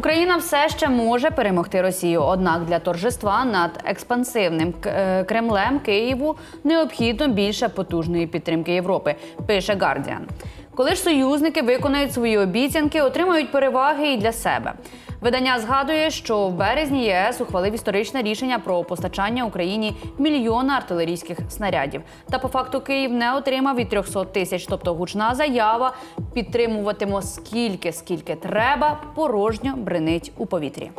Україна все ще може перемогти Росію. Однак для торжества над експансивним е, Кремлем Києву необхідно більше потужної підтримки Європи. Пише Гардіан. Коли ж союзники виконають свої обіцянки, отримають переваги і для себе. Видання згадує, що в березні ЄС ухвалив історичне рішення про постачання Україні мільйона артилерійських снарядів. Та по факту Київ не отримав від 300 тисяч. Тобто гучна заява підтримуватимо скільки, скільки треба, порожньо бринить у повітрі.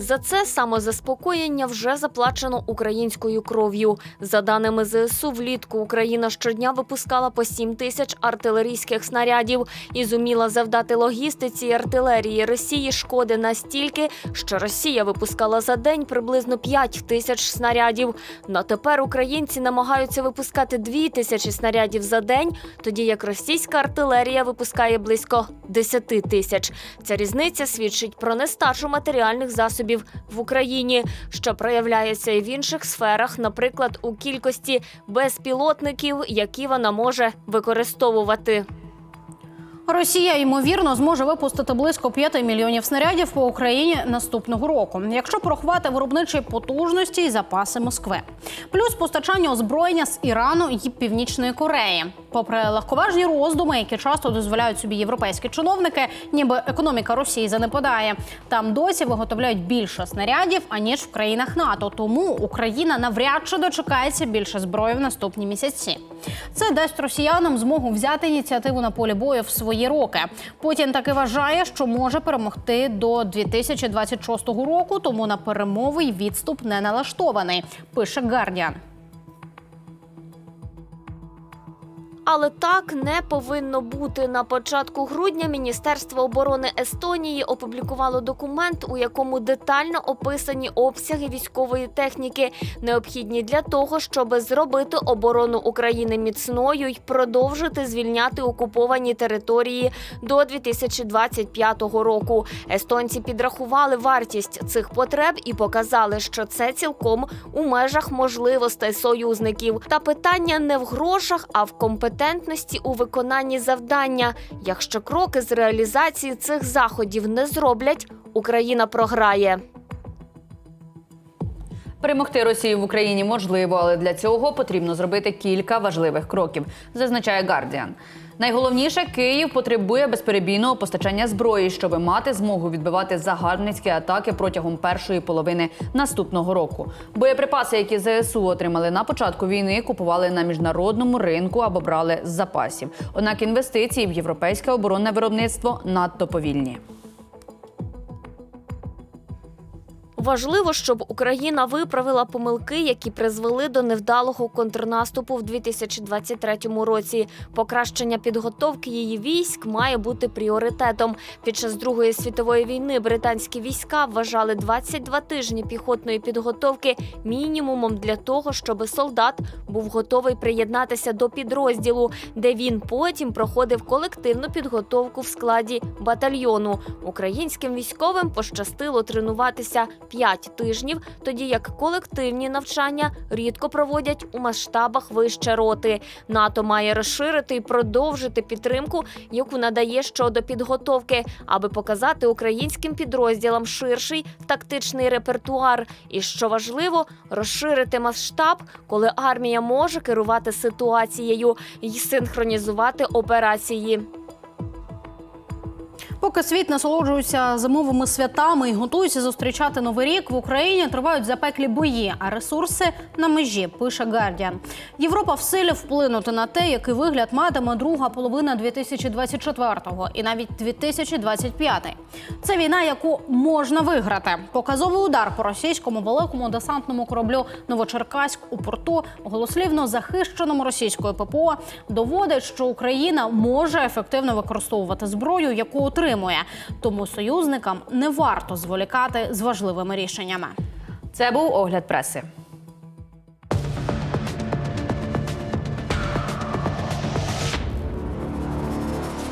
За це самозаспокоєння вже заплачено українською кров'ю. За даними ЗСУ, влітку Україна щодня випускала по 7 тисяч артилерійських снарядів і зуміла завдати логістиці і артилерії Росії шкоди настільки, що Росія випускала за день приблизно 5 тисяч снарядів. На тепер українці намагаються випускати 2 тисячі снарядів за день, тоді як російська артилерія випускає близько 10 тисяч. Ця різниця свідчить про нестачу матеріальних засобів в Україні, що проявляється і в інших сферах, наприклад, у кількості безпілотників, які вона може використовувати. Росія ймовірно зможе випустити близько 5 мільйонів снарядів по Україні наступного року, якщо порахувати виробничі потужності і запаси Москви, плюс постачання озброєння з Ірану і Північної Кореї. Попри легковажні роздуми, які часто дозволяють собі європейські чиновники, ніби економіка Росії занепадає. Там досі виготовляють більше снарядів аніж в країнах НАТО. Тому Україна навряд чи дочекається більше зброї в наступні місяці. Це дасть росіянам змогу взяти ініціативу на полі бою в свої роки. Путін таки вважає, що може перемогти до 2026 року, тому на перемови й відступ не налаштований. Пише Гардіан. Але так не повинно бути. На початку грудня Міністерство оборони Естонії опублікувало документ, у якому детально описані обсяги військової техніки, необхідні для того, щоб зробити оборону України міцною й продовжити звільняти окуповані території до 2025 року. Естонці підрахували вартість цих потреб і показали, що це цілком у межах можливостей союзників. Та питання не в грошах, а в компетентності у виконанні завдання. Якщо кроки з реалізації цих заходів не зроблять, Україна програє. Перемогти Росію в Україні можливо, але для цього потрібно зробити кілька важливих кроків, зазначає Гардіан. Найголовніше, Київ потребує безперебійного постачання зброї, щоб мати змогу відбивати загарбницькі атаки протягом першої половини наступного року. Боєприпаси, які ЗСУ отримали на початку війни, купували на міжнародному ринку або брали з запасів. Однак інвестиції в європейське оборонне виробництво надто повільні. Важливо, щоб Україна виправила помилки, які призвели до невдалого контрнаступу в 2023 році. Покращення підготовки її військ має бути пріоритетом. Під час Другої світової війни британські війська вважали 22 тижні піхотної підготовки мінімумом для того, щоб солдат був готовий приєднатися до підрозділу, де він потім проходив колективну підготовку в складі батальйону. Українським військовим пощастило тренуватися 5 тижнів, тоді як колективні навчання рідко проводять у масштабах вище роти. НАТО має розширити і продовжити підтримку, яку надає щодо підготовки, аби показати українським підрозділам ширший тактичний репертуар. І що важливо, розширити масштаб, коли армія може керувати ситуацією і синхронізувати операції. Поки світ насолоджується зимовими святами і готується зустрічати новий рік в Україні, тривають запеклі бої, а ресурси на межі. Пише Гардіан. Європа в силі вплинути на те, який вигляд матиме друга половина 2024-го і навіть 2025. Це війна, яку можна виграти. Показовий удар по російському великому десантному кораблю Новочеркаськ у порту, голослівно захищеному російською ППО, доводить, що Україна може ефективно використовувати зброю, яку отримує. Тому союзникам не варто зволікати з важливими рішеннями. Це був огляд преси.